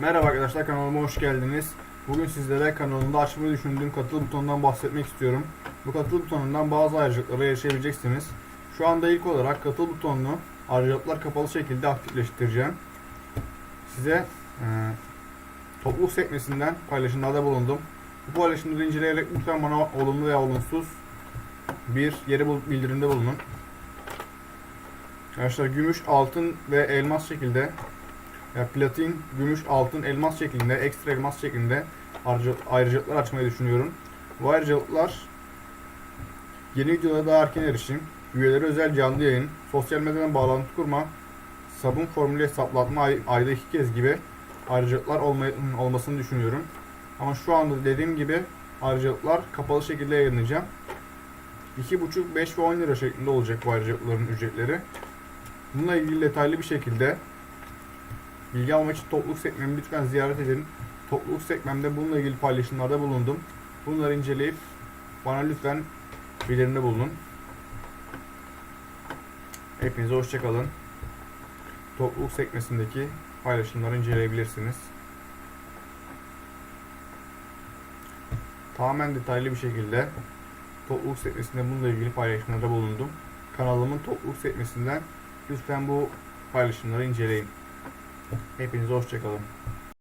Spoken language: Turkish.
Merhaba arkadaşlar kanalıma hoş geldiniz. Bugün sizlere kanalımda açmayı düşündüğüm katıl butonundan bahsetmek istiyorum. Bu katıl butonundan bazı ayrıcalıklara erişebileceksiniz. Şu anda ilk olarak katıl butonunu ayrıcalıklar kapalı şekilde aktifleştireceğim. Size e, topluluk sekmesinden paylaşımlarda bulundum. Bu paylaşımları inceleyerek lütfen bana olumlu veya olumsuz bir bul- bildirimde bulunun. Arkadaşlar gümüş, altın ve elmas şekilde ya platin, gümüş, altın, elmas şeklinde, ekstra elmas şeklinde ayrıca- ayrıcalıklar açmayı düşünüyorum. Bu ayrıcalıklar yeni videolara daha erken erişim, üyelere özel canlı yayın, sosyal medyadan bağlantı kurma, sabun formülü hesaplatma ay- ayda iki kez gibi ayrıcalıklar olma- olmasını düşünüyorum. Ama şu anda dediğim gibi ayrıcalıklar kapalı şekilde yayınlayacağım. 2,5, 5 ve 10 lira şeklinde olacak bu ayrıcalıkların ücretleri. Bununla ilgili detaylı bir şekilde bilgi almak için topluluk sekmemi lütfen ziyaret edin. Topluluk sekmemde bununla ilgili paylaşımlarda bulundum. Bunları inceleyip bana lütfen bildirimde bulunun. Hepinize hoşçakalın. Topluluk sekmesindeki paylaşımları inceleyebilirsiniz. Tamamen detaylı bir şekilde topluluk sekmesinde bununla ilgili paylaşımlarda bulundum. Kanalımın topluluk sekmesinden lütfen bu paylaşımları inceleyin. Hepinize hoşçakalın.